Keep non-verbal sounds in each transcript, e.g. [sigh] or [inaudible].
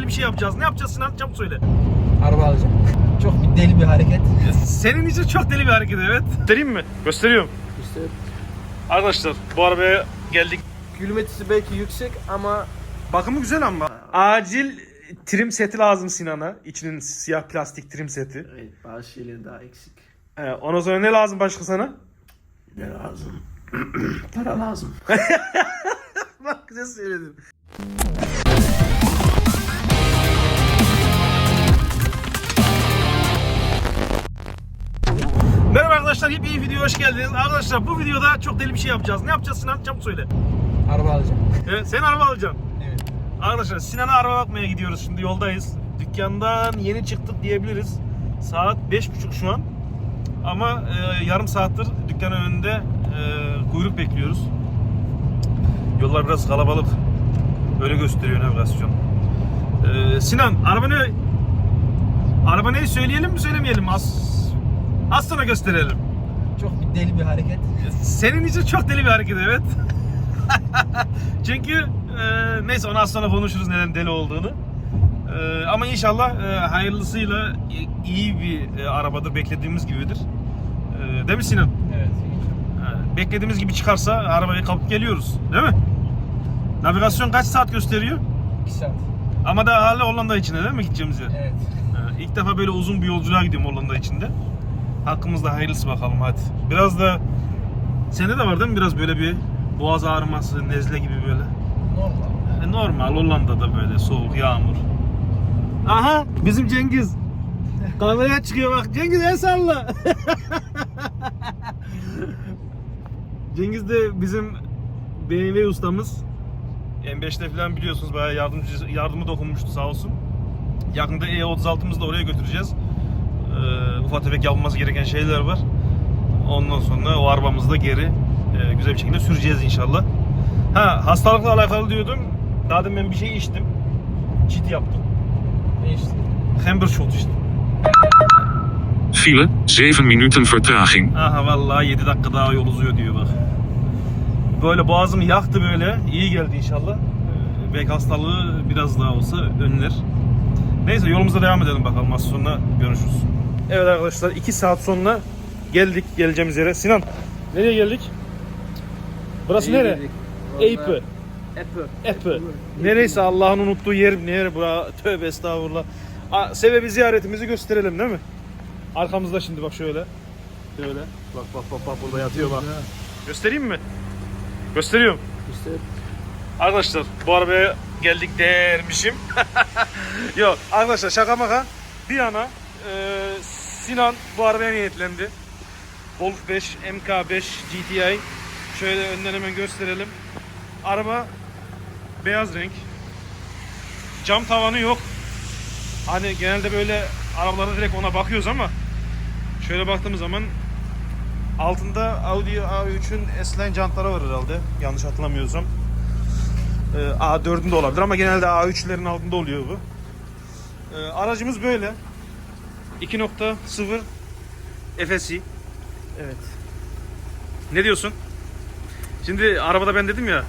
deli bir şey yapacağız. Ne yapacağız Sinan? Çabuk söyle. Araba alacağım. Çok deli bir hareket. Senin için çok deli bir hareket evet. Göstereyim mi? Gösteriyorum. İşte Arkadaşlar bu arabaya geldik. kilometresi belki yüksek ama Bakımı güzel ama. Acil trim seti lazım Sinan'a. İçinin siyah plastik trim seti. evet, bazı şeyler daha eksik. Ee, ondan sonra ne lazım başka sana? Ne lazım? [clears throat] Para lazım. [laughs] Bak güzel söyledin. Merhaba arkadaşlar, yeni bir video hoş geldiniz. Arkadaşlar bu videoda çok deli bir şey yapacağız. Ne yapacağız Sinan? Çabuk söyle. Araba alacağım. Evet, sen araba alacaksın. Evet. Arkadaşlar Sinan'a araba bakmaya gidiyoruz şimdi yoldayız. Dükkandan yeni çıktık diyebiliriz. Saat 5.30 şu an. Ama e, yarım saattir dükkanın önünde e, kuyruk bekliyoruz. Yollar biraz kalabalık. Öyle gösteriyor navigasyon. E, Sinan araba ne? Araba ne söyleyelim mi söylemeyelim mi? Az, az sonra gösterelim. Çok deli bir hareket. Senin için çok deli bir hareket evet. [laughs] Çünkü e, neyse onu az sonra konuşuruz neden deli olduğunu. E, ama inşallah e, hayırlısıyla iyi bir e, arabadır beklediğimiz gibidir. E, değil mi Sinan? Evet. E, beklediğimiz gibi çıkarsa arabayı kapıp geliyoruz. Değil mi? Navigasyon kaç saat gösteriyor? 2 saat. Ama daha hala Hollanda içinde değil mi gideceğimiz yer? Evet. Ee, İlk defa böyle uzun bir yolculuğa gidiyorum Hollanda içinde. Hakkımızda hayırlısı bakalım hadi. Biraz da sende de var değil mi biraz böyle bir boğaz ağrıması, nezle gibi böyle. Normal. E, normal Hollanda'da böyle soğuk, yağmur. Aha bizim Cengiz. Kameraya çıkıyor bak. Cengiz el salla. [laughs] Cengiz de bizim BMW ustamız. M5'te falan biliyorsunuz bayağı yardımcı, yardımı dokunmuştu sağ olsun. Yakında E36'mızı da oraya götüreceğiz. Ee, ufak tefek yapılması gereken şeyler var. Ondan sonra o arabamızı da geri e, güzel bir şekilde süreceğiz inşallah. Ha hastalıkla alakalı diyordum. Daha demin ben bir şey içtim. Çit yaptım. Ne işte? Hamburgshot içtim. File, 7 minuten vertraging. Aha vallahi 7 dakika daha yol uzuyor diyor bak. Böyle boğazım yaktı böyle. İyi geldi inşallah. Ee, belki hastalığı biraz daha olsa önler. Neyse yolumuza devam edelim bakalım. Az sonra görüşürüz. Evet arkadaşlar 2 saat sonra geldik geleceğimiz yere. Sinan nereye geldik? Burası nere? Eyüp'ü. Epi. Nereyse Allah'ın unuttuğu yer nere bura? Tövbe estağfurullah. A, sebebi ziyaretimizi gösterelim değil mi? Arkamızda şimdi bak şöyle. Şöyle. Bak bak bak bak burada yatıyor bak. Göstereyim mi? Gösteriyorum. İşte Arkadaşlar bu arabaya geldik dermişim. [laughs] Yok arkadaşlar şaka maka bir yana e, Sinan bu arabaya niyetlendi. Golf 5 MK5 GTI. Şöyle önden hemen gösterelim. Araba beyaz renk. Cam tavanı yok. Hani genelde böyle arabalarda direkt ona bakıyoruz ama şöyle baktığımız zaman altında Audi A3'ün S-Line jantları var herhalde. Yanlış hatırlamıyorsam. Ee, A4'ün de olabilir ama genelde A3'lerin altında oluyor bu. Ee, aracımız böyle. 2.0 FSI. evet. Ne diyorsun? Şimdi arabada ben dedim ya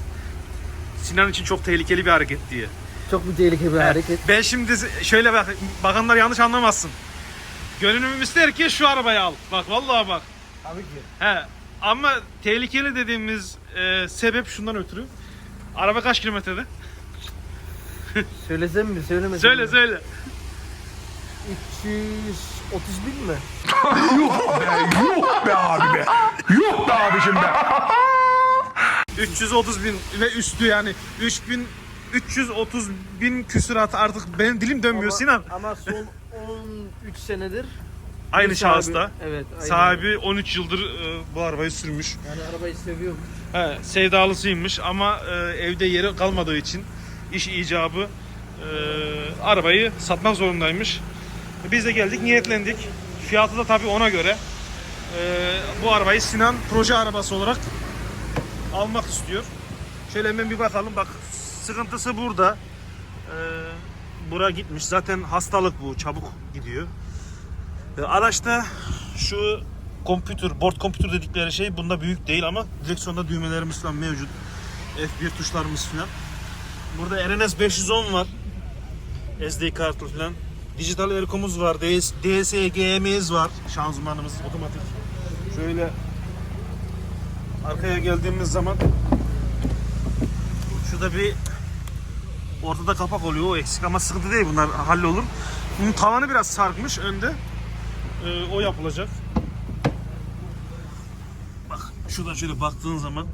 Sinan için çok tehlikeli bir hareket diye. Çok bir tehlikeli bir hareket. Ben şimdi şöyle bak bakanlar yanlış anlamasın. Gönlüm ister ki şu arabayı al. Bak vallahi bak. Tabii ki. He. Ama tehlikeli dediğimiz e, sebep şundan ötürü. Araba kaç kilometrede? Söylesem mi söylemesem Söyle mi? söyle. 330 bin mi? Yuh be abi be. Yuh be abicim be. 330 bin ve üstü yani 3000 330 bin küsurat artık benim dilim dönmüyor Ama- Sinan. Ama son 13 senedir Aynı bir şahısta. sahibi- Evet. aynen. Sahibi 13 yıldır e, bu arabayı sürmüş. Yani arabayı seviyorum. He, sevdalısıymış ama e, evde yeri kalmadığı için iş icabı e, arabayı satmak zorundaymış. Biz de geldik niyetlendik. Fiyatı da tabii ona göre. E, bu arabayı Sinan proje arabası olarak almak istiyor. Şöyle hemen bir bakalım. Bak sıkıntısı burada. E, bura gitmiş. Zaten hastalık bu. Çabuk gidiyor. E, araçta şu kompütür, board kompütür dedikleri şey bunda büyük değil ama direksiyonda düğmelerimiz falan mevcut. F1 tuşlarımız falan. Burada RNS 510 var. SD kartlı falan. Dijital erkomuz var. DS, DSG'miz var. Şanzımanımız otomatik. Şöyle arkaya geldiğimiz zaman şurada bir ortada kapak oluyor. O eksik ama sıkıntı değil bunlar hallolur. Bunun tavanı biraz sarkmış önde. Ee, o yapılacak. Bak şuradan şöyle baktığın zaman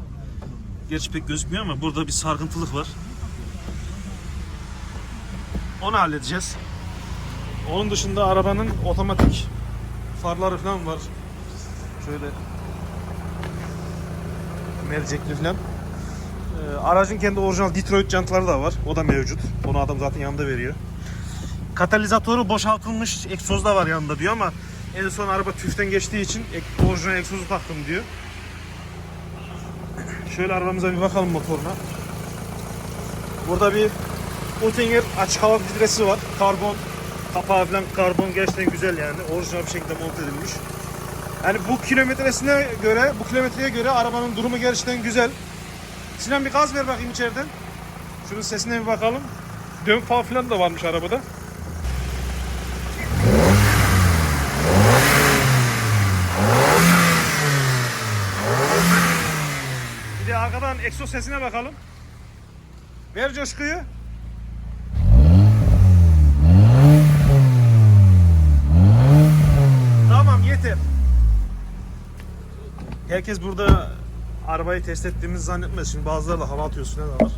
gerçi pek gözükmüyor ama burada bir sarkıntılık var. Onu halledeceğiz. Onun dışında arabanın otomatik farları falan var. Şöyle mercekli falan. Ee, aracın kendi orijinal Detroit jantları da var. O da mevcut. Onu adam zaten yanında veriyor. Katalizatörü boşaltılmış egzoz da var yanında diyor ama en son araba tüften geçtiği için orijinal egzozu taktım diyor. Şöyle arabamıza bir bakalım motoruna. Burada bir Oettinger açık hava filtresi var. Karbon kapağı falan karbon gerçekten güzel yani. Orijinal bir şekilde monte edilmiş. Yani bu kilometresine göre, bu kilometreye göre arabanın durumu gerçekten güzel. Sinan bir gaz ver bakayım içeriden. Şunun sesine bir bakalım. Dön fal falan da varmış arabada. Bir de arkadan egzoz sesine bakalım. Ver coşkuyu. Yeter. Herkes burada arabayı test ettiğimizi zannetmez. Şimdi bazıları da hava atıyorsun ne var.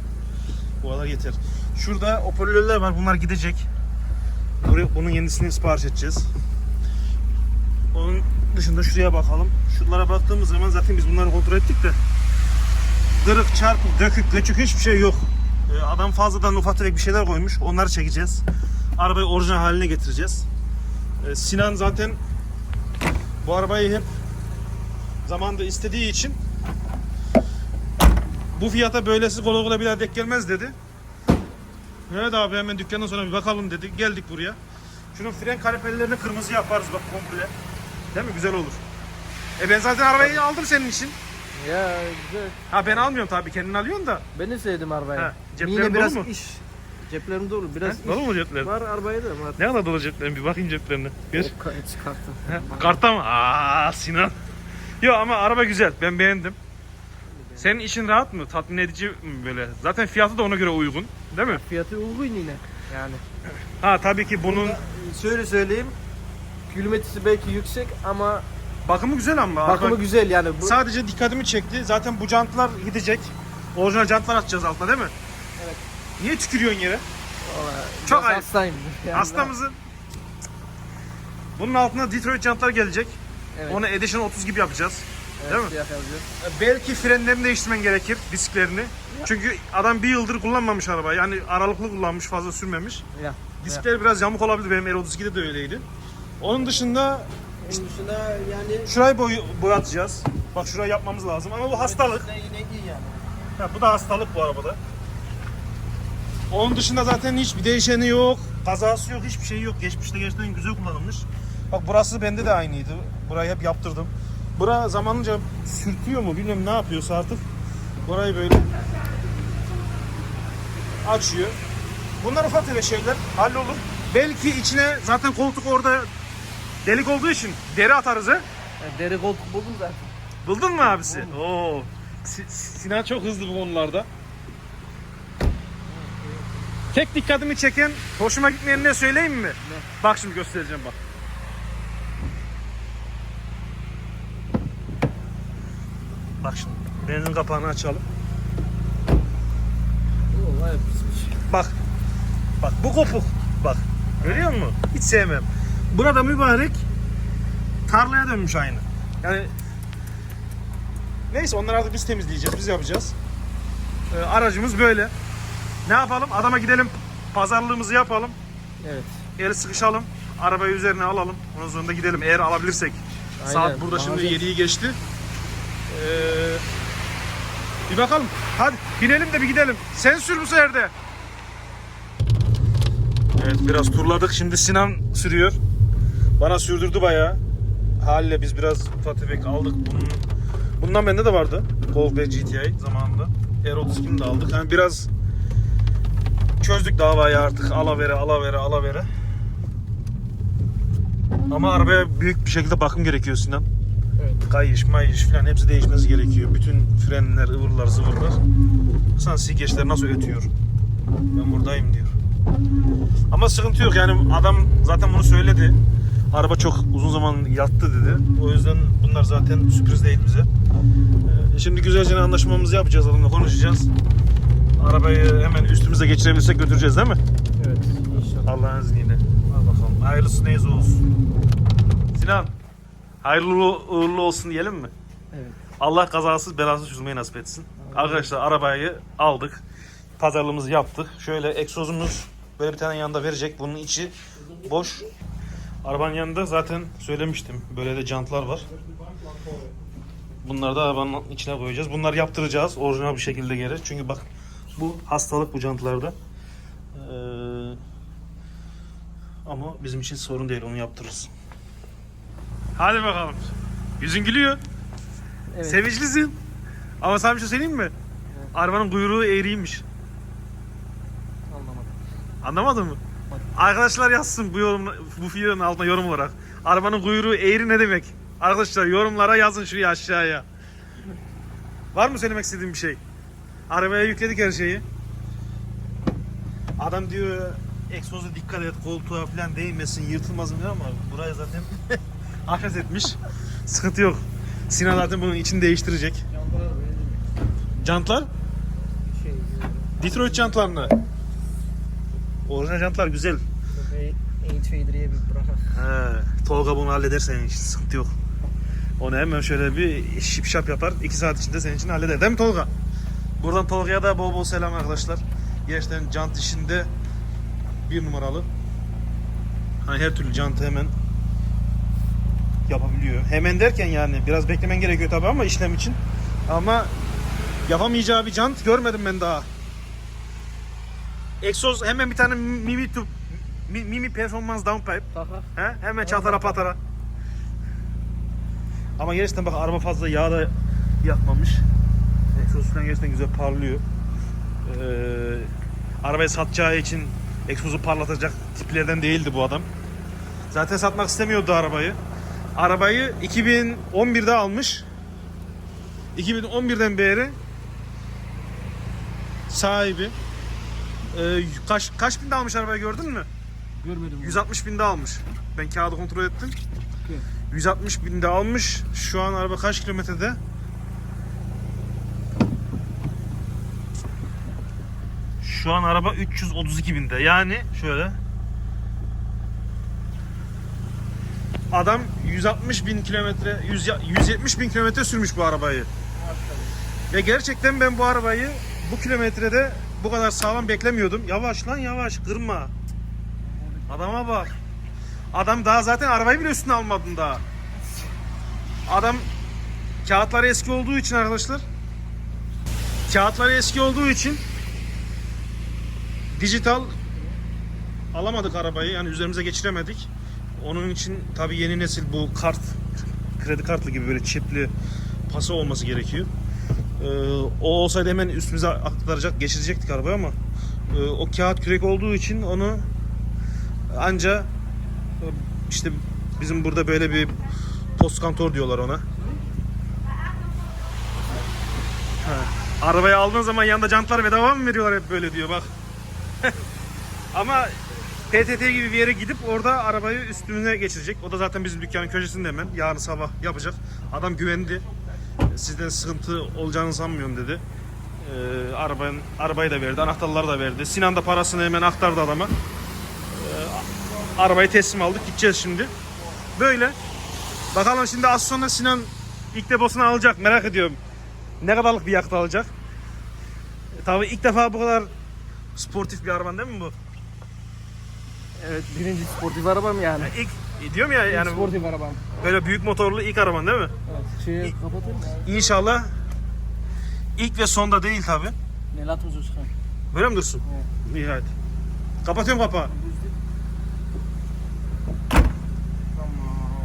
Bu kadar yeter. Şurada hoparlörler var. Bunlar gidecek. Bunun yenisini sipariş edeceğiz. Onun dışında şuraya bakalım. Şuralara baktığımız zaman zaten biz bunları kontrol ettik de kırık, çarpık, dökük, göçük hiçbir şey yok. Ee, Adam fazladan ufak tefek bir şeyler koymuş. Onları çekeceğiz. Arabayı orijinal haline getireceğiz. Ee, Sinan zaten bu arabayı hep zamanda istediği için bu fiyata böylesi kolay kolay bir denk gelmez dedi. Evet abi hemen dükkandan sonra bir bakalım dedi. Geldik buraya. Şunun fren kaliperlerini kırmızı yaparız bak komple. Değil mi? Güzel olur. E ben zaten arabayı aldım senin için. Ya güzel. Ha ben almıyorum tabii kendin alıyorsun da. Ben de sevdim arabayı. Ha, ceplerin Yine biraz mu? iş. Ceplerim dolu. Biraz He, dolu mu ceplerin? Var arabaya da var. Ne kadar dolu ceplerin bir bakayım ceplerine. Bir. O ka- çıkarttım. Kartta mı? Aa Sinan. Yok ama araba güzel. Ben beğendim. Senin işin rahat mı? Tatmin edici mi böyle? Zaten fiyatı da ona göre uygun. Değil mi? Fiyatı uygun yine. Yani. Ha tabii ki bunun Şöyle söyleyeyim. Kilometresi belki yüksek ama bakımı güzel ama. bakımı Araba- güzel yani. Bu, Sadece dikkatimi çekti. Zaten bu jantlar gidecek. Orijinal jantlar atacağız altına değil mi? Niye tükürüyorsun yere? Vallahi Çok ayıp. hastayım. [laughs] Yani Hasta mısın? Bunun altına Detroit jantlar gelecek. Evet. Onu Edition 30 gibi yapacağız. Evet, değil mi? yapacağız. Belki frenlerini değiştirmen gerekir, disklerini. Çünkü adam bir yıldır kullanmamış arabayı. Yani aralıklı kullanmış, fazla sürmemiş. Ya. Diskler biraz yamuk olabilir. Benim R32'de de öyleydi. Onun dışında Onun dışında yani şurayı boy boyatacağız. Bak şurayı yapmamız lazım ama bu hastalık. yine iyi yani. Ha, bu da hastalık bu arabada. Onun dışında zaten hiçbir değişeni yok. Kazası yok, hiçbir şey yok. Geçmişte gerçekten güzel kullanılmış. Bak burası bende de aynıydı. Burayı hep yaptırdım. Bura zamanınca sürtüyor mu bilmiyorum ne yapıyorsa artık. Burayı böyle açıyor. Bunlar ufak tefek şeyler hallolur. Belki içine zaten koltuk orada delik olduğu için deri atarız he. Yani deri koltuk buldum zaten. Buldun mu abisi? Oo. Si- Sinan çok hızlı bu konularda. Tek dikkatimi çeken, hoşuma gitmeyen ne söyleyeyim mi? Bak şimdi göstereceğim bak. Bak şimdi benzin kapağını açalım. Pismiş. Bak. Bak bu kopuk. Bak. Görüyor musun? Hiç sevmem. Burada mübarek tarlaya dönmüş aynı. Yani neyse onları artık biz temizleyeceğiz. Biz yapacağız. Ee, aracımız böyle. Ne yapalım? Adama gidelim pazarlığımızı yapalım. Evet. El sıkışalım. Arabayı üzerine alalım. Ondan sonra da gidelim eğer alabilirsek. Aynen. Saat burada şimdi Mağaza- 7'yi geçti. Ee, bir bakalım. Hadi binelim de bir gidelim. Sen sür bu sefer de. Evet biraz turladık. Şimdi Sinan sürüyor. Bana sürdürdü bayağı. Haliyle biz biraz ufak tefek aldık. Bunun, bundan bende de vardı. Golf ve GTI zamanında. R32'ni de aldık. Yani biraz çözdük davayı artık. Alavere, alavere, alavere. Ama arabaya büyük bir şekilde bakım gerekiyor Sinan. Evet. Kayış, mayış falan hepsi değişmesi gerekiyor. Bütün frenler, ıvırlar, zıvırlar. Sen silgeçler nasıl ötüyor? Ben buradayım diyor. Ama sıkıntı yok yani adam zaten bunu söyledi. Araba çok uzun zaman yattı dedi. O yüzden bunlar zaten sürpriz değil bize. Ee, Şimdi güzelce anlaşmamızı yapacağız adamla konuşacağız. Arabayı hemen üstümüze geçirebilsek götüreceğiz değil mi? Evet. İnşallah. Allah'ın izniyle. Al bakalım. Hayırlısı neyse olsun. Sinan, hayırlı uğurlu olsun diyelim mi? Evet. Allah kazasız belasız çözmeyi nasip etsin. Arkadaşlar arabayı aldık. Pazarlığımızı yaptık. Şöyle egzozumuz böyle bir tane yanında verecek. Bunun içi boş. Arabanın yanında zaten söylemiştim. Böyle de jantlar var. Bunları da arabanın içine koyacağız. Bunları yaptıracağız orijinal bir şekilde geri. Çünkü bak bu hastalık bu jantlarda. Ee, ama bizim için sorun değil onu yaptırırız. Hadi bakalım. Yüzün gülüyor. Evet. Sevinçlisin. Ama sana bir şey söyleyeyim mi? Arabanın kuyruğu eğriymiş. Anlamadım. Anlamadın mı? Arkadaşlar yazsın bu yorum bu videonun altına yorum olarak. Arabanın kuyruğu eğri ne demek? Arkadaşlar yorumlara yazın şuraya aşağıya. Var mı söylemek istediğin bir şey? Arabaya yükledik her şeyi. Adam diyor egzoza dikkat et koltuğa falan değmesin yırtılmasın diyor ama buraya zaten [laughs] hafif etmiş. Sıkıntı yok. Sinan zaten bunun içini değiştirecek. Jantlar? Şey, Detroit jantlarını. Orijinal jantlar güzel. Eğit Fedri'ye bir bırakak. He, Tolga bunu halleder senin için sıkıntı yok. Onu hemen şöyle bir şip şap yapar. 2 saat içinde senin için halleder. Değil mi Tolga? Buradan Tolga'ya da bol bol selam arkadaşlar. Gerçekten jant işinde bir numaralı. Hani her türlü jantı hemen yapabiliyor. Hemen derken yani biraz beklemen gerekiyor tabii ama işlem için. Ama yapamayacağı bir jant görmedim ben daha. Egzoz hemen bir tane Mimi Mi- Mimi Performans Downpipe. He? Hemen çatara patara. Ama gerçekten bak araba fazla yağ da yakmamış. Egzoz gerçekten güzel parlıyor. Ee, arabayı satacağı için egzozu parlatacak tiplerden değildi bu adam. Zaten satmak istemiyordu arabayı. Arabayı 2011'de almış. 2011'den beri sahibi. Ee, kaç kaç binde almış arabayı gördün mü? Görmedim. 160 binde almış. Ben kağıdı kontrol ettim. 160 binde almış. Şu an araba kaç kilometrede? Şu an araba 332 binde. Yani şöyle. Adam 160 bin kilometre, 100 170 bin kilometre sürmüş bu arabayı. Ve gerçekten ben bu arabayı bu kilometrede bu kadar sağlam beklemiyordum. Yavaş lan yavaş kırma. Adama bak. Adam daha zaten arabayı bile üstüne almadın daha. Adam kağıtları eski olduğu için arkadaşlar. Kağıtları eski olduğu için dijital alamadık arabayı. Yani üzerimize geçiremedik. Onun için tabii yeni nesil bu kart kredi kartlı gibi böyle çipli pası olması gerekiyor. Ee, o olsaydı hemen üstümüze aktaracak, geçirecektik arabayı ama e, o kağıt kürek olduğu için onu anca e, işte bizim burada böyle bir post kantor diyorlar ona. Ha. Arabayı aldığın zaman yanında jantlar bedava mı veriyorlar hep böyle diyor bak. Ama PTT gibi bir yere gidip orada arabayı üstüne geçirecek. O da zaten bizim dükkanın köşesinde hemen. Yarın sabah yapacak. Adam güvendi. Sizden sıkıntı olacağını sanmıyorum dedi. Ee, arabanın, arabayı da verdi. Anahtarları da verdi. Sinan da parasını hemen aktardı adama. Arabayı teslim aldık. Gideceğiz şimdi. Böyle. Bakalım şimdi az sonra Sinan ilk deposunu alacak. Merak ediyorum. Ne kadarlık bir yakıt alacak? Tabii ilk defa bu kadar sportif bir araban değil mi bu? Evet birinci sportif arabam yani. İlk e, diyorum ya yani bu sportif arabam. böyle büyük motorlu ilk araban değil mi? Evet. Şeyi kapatır mısın? İnşallah ilk ve sonda değil tabi. Ne latozu çıkar. Böyle mi dursun? İyi hadi. Kapatıyorum kapağı.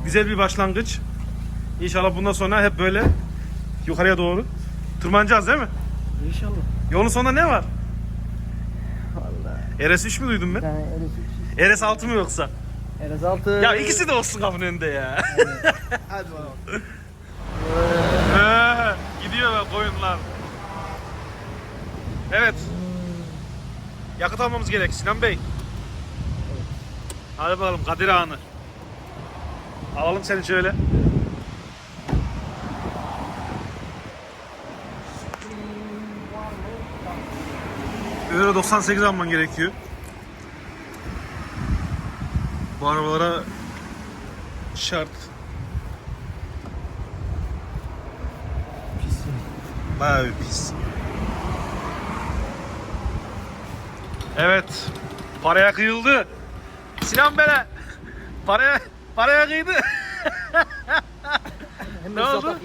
Güzel bir başlangıç. İnşallah bundan sonra hep böyle yukarıya doğru tırmanacağız değil mi? İnşallah. Yolun sonunda ne var? Vallahi RS3 mü duydum ben? Yani Eres 3. RS6 mı yoksa? Eres 6. Ya ikisi de olsun kapının önünde ya. Hadi bakalım. Ee, Gidiyor be koyunlar. Evet. Yakıt almamız gerek Sinan Bey. Hadi bakalım Kadir Ağa'nı. Alalım seni şöyle. Euro 98 alman gerekiyor. Bu arabalara şart. Bayağı bir pis. Evet. Paraya kıyıldı. Sinan Bele. Paraya paraya kıydı. Hem Ne oldu?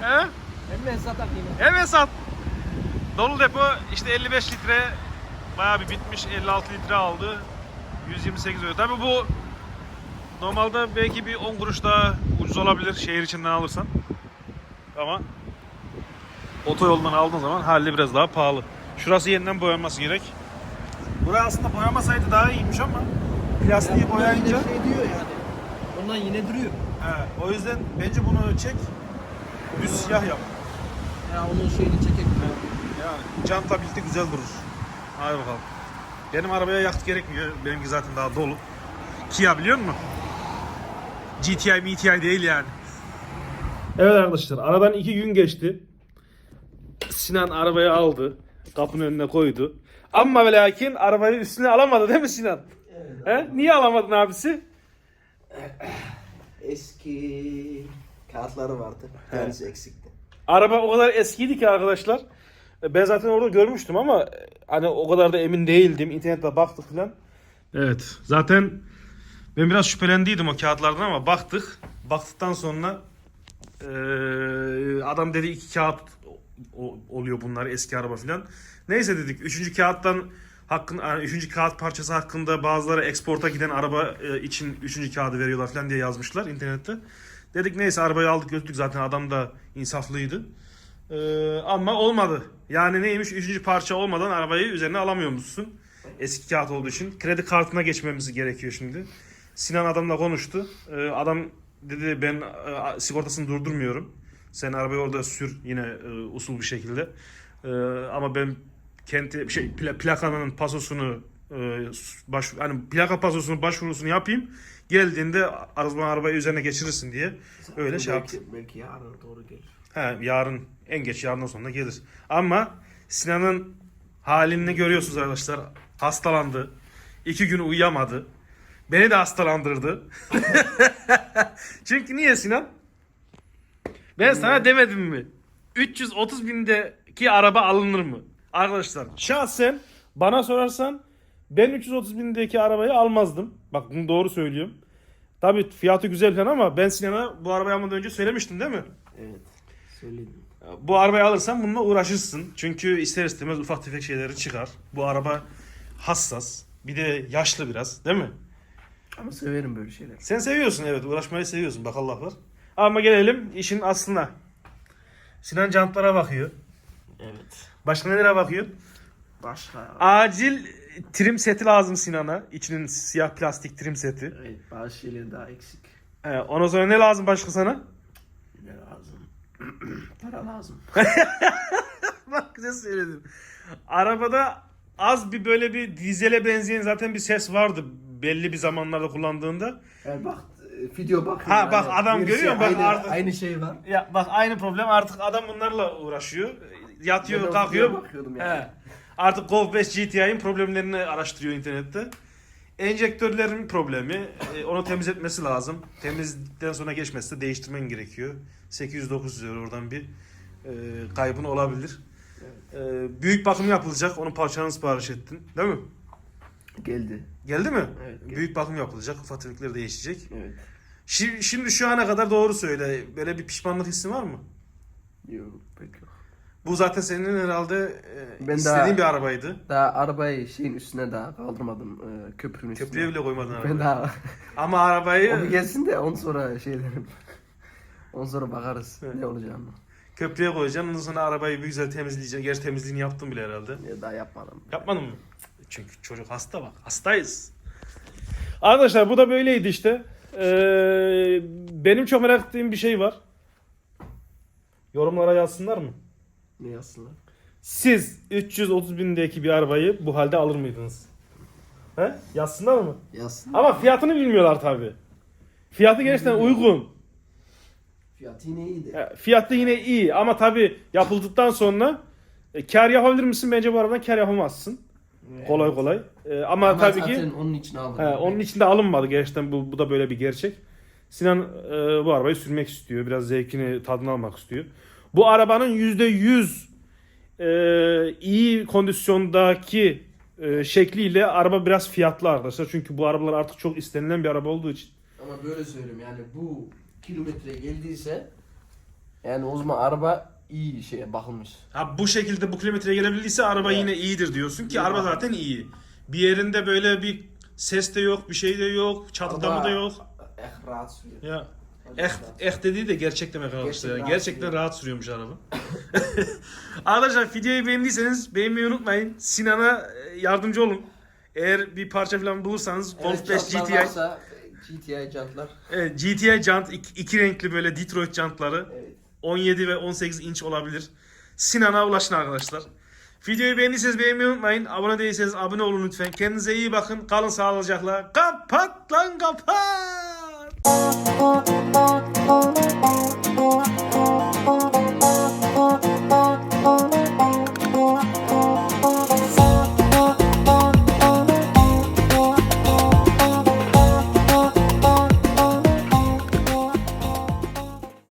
He? Hem de satak yine. Sat. Dolu depo işte 55 litre bayağı bir bitmiş 56 litre aldı. 128 euro. Tabi bu normalde belki bir 10 kuruş daha ucuz olabilir şehir içinden alırsan. Ama otoyoldan aldığın zaman hali biraz daha pahalı. Şurası yeniden boyanması gerek. Burası aslında boyamasaydı daha iyiymiş ama plastiği boyayınca Yine şey diyor yani. Ondan yine duruyor. he, o yüzden bence bunu çek düz siyah yap. Ya onun şeyini çekelim. Yani jantla birlikte güzel durur. Hadi bakalım. Benim arabaya yakıt gerekmiyor. Benimki zaten daha dolu. Kia biliyor musun? GTI MTI değil yani. Evet arkadaşlar aradan iki gün geçti. Sinan arabayı aldı. Kapının önüne koydu. Ama ve lakin arabayı üstüne alamadı değil mi Sinan? He? Niye alamadın abisi? Eski kağıtları vardı. Tanesi eksikti. Araba o kadar eskiydi ki arkadaşlar. Ben zaten orada görmüştüm ama hani o kadar da emin değildim. İnternette baktık falan. Evet. Zaten ben biraz şüphelendiydim o kağıtlardan ama baktık. Baktıktan sonra eee, adam dedi iki kağıt oluyor bunlar eski araba falan. Neyse dedik. Üçüncü kağıttan hakkın, üçüncü kağıt parçası hakkında bazıları eksporta giden araba e, için üçüncü kağıdı veriyorlar falan diye yazmışlar internette. Dedik neyse arabayı aldık götürdük zaten adam da insaflıydı. Ee, ama olmadı. Yani neymiş üçüncü parça olmadan arabayı üzerine alamıyormuşsun. Eski kağıt olduğu için. Kredi kartına geçmemiz gerekiyor şimdi. Sinan adamla konuştu. Ee, adam dedi ben e, sigortasını durdurmuyorum. Sen arabayı orada sür yine e, usul bir şekilde. Ee, ama ben kendi şey pla- plakanın pasosunu e, baş hani plaka pasosunu başvurusunu yapayım. Geldiğinde araba arabayı üzerine geçirirsin diye öyle şey yaptı. belki, belki yarın doğru gelir. He, yarın en geç yarından sonra gelir. Ama Sinan'ın halini görüyorsunuz arkadaşlar. Hastalandı. İki gün uyuyamadı. Beni de hastalandırdı. [laughs] Çünkü niye Sinan? Ben sana demedim mi? 330 bindeki araba alınır mı? Arkadaşlar şahsen bana sorarsan ben 330 bindeki arabayı almazdım. Bak bunu doğru söylüyorum. Tabii fiyatı güzel falan ama ben Sinan'a bu arabayı almadan önce söylemiştim değil mi? Evet. Söyledim. Bu arabayı alırsan bununla uğraşırsın. Çünkü ister istemez ufak tefek şeyleri çıkar. Bu araba hassas. Bir de yaşlı biraz değil mi? Ama severim böyle şeyler. Sen seviyorsun evet uğraşmayı seviyorsun bak Allah var. Ama gelelim işin aslına. Sinan jantlara bakıyor. Evet. Başka nelere bakıyor? Başka. Acil trim seti lazım Sinan'a. İçinin siyah plastik trim seti. Evet bazı şeyler daha eksik. Ee, ondan sonra ne lazım başka sana? Ne lazım? [clears throat] Para lazım. [laughs] Bak güzel söyledin. Arabada az bir böyle bir dizele benzeyen zaten bir ses vardı belli bir zamanlarda kullandığında. Yani bak video bak. Ha, bak, adam görüyor? Bak aynı, artık- aynı şey var. Ya bak aynı problem artık adam bunlarla uğraşıyor. Yatıyor, de kalkıyor. videoya bakıyordum yani. He. Artık Golf 5 GTI'nin problemlerini araştırıyor internette. Enjektörlerin problemi. e, Onu temizletmesi lazım. Temizlikten sonra geçmezse değiştirmen gerekiyor. 800-900 euro oradan bir e, kaybın olabilir. E, büyük bakım yapılacak. Onun parçalarını sipariş ettin. Değil mi? Geldi. Geldi mi? Evet, geldi. Büyük bakım yapılacak. Tefekleri değişecek. Evet. Şimdi, şimdi şu ana kadar doğru söyle. Böyle bir pişmanlık hissi var mı? Yok pek yok. Bu zaten senin herhalde e, Ben istediğin daha- bir arabaydı. Daha arabayı şeyin üstüne daha kaldırmadım. E, köprünün üstüne. Köprüye bile koymadın arabayı. Ben daha [laughs] Ama arabayı o bir gelsin de ondan sonra şey derim. [laughs] Ondan sonra bakarız ne olacağını. köprüye koyacaksın. Ondan sonra arabayı bir güzel temizleyeceksin. Gerçi temizliğini yaptın bile herhalde. Ya daha yapmadım. Yapmadın mı? Çünkü çocuk hasta bak. Hastayız. Arkadaşlar bu da böyleydi işte. Ee, benim çok merak ettiğim bir şey var. Yorumlara yazsınlar mı? Ne yazsınlar? Siz 330 bindeki bir arabayı bu halde alır mıydınız? He? Yazsınlar mı? Yazsın. Ama fiyatını bilmiyorlar tabi. Fiyatı gerçekten uygun. Fiyatı yine iyiydi. Ya, Fiyatı yine iyi ama tabi yapıldıktan sonra e, kar yapabilir misin? Bence bu arabadan kar yapamazsın. Kolay kolay. E, ama, Ama tabii ki onun için aldım. he, onun içinde alınmadı gerçekten bu, bu da böyle bir gerçek. Sinan e, bu arabayı sürmek istiyor. Biraz zevkini tadını almak istiyor. Bu arabanın %100 e, iyi kondisyondaki e, şekliyle araba biraz fiyatlı arkadaşlar. Çünkü bu arabalar artık çok istenilen bir araba olduğu için. Ama böyle söyleyeyim yani bu kilometreye geldiyse yani o zaman araba iyi şeye bakılmış. Ha bu şekilde bu kilometreye gelebildiyse araba yine iyidir diyorsun ki İyi araba abi. zaten iyi. Bir yerinde böyle bir ses de yok, bir şey de yok, çatıdamı Araba- da yok. Eh rahat sürüyor. Ya eh, eh dediği de gerçek demek arkadaşlar. Gerçekten ya. rahat Gerçekten sürüyor. rahat sürüyormuş araba. [laughs] arkadaşlar videoyu beğendiyseniz beğenmeyi unutmayın. Sinan'a e, yardımcı olun. Eğer bir parça falan bulursanız Golf 5 jantlar GTI, varsa, GTI jantlar. evet, GTI jant iki, iki renkli böyle Detroit jantları Evet. 17 ve 18 inç olabilir. Sinan'a ulaşın arkadaşlar. Videoyu beğendiyseniz beğenmeyi unutmayın. Abone değilseniz abone olun lütfen. Kendinize iyi bakın. Kalın sağlıcakla. Kapat lan kapat.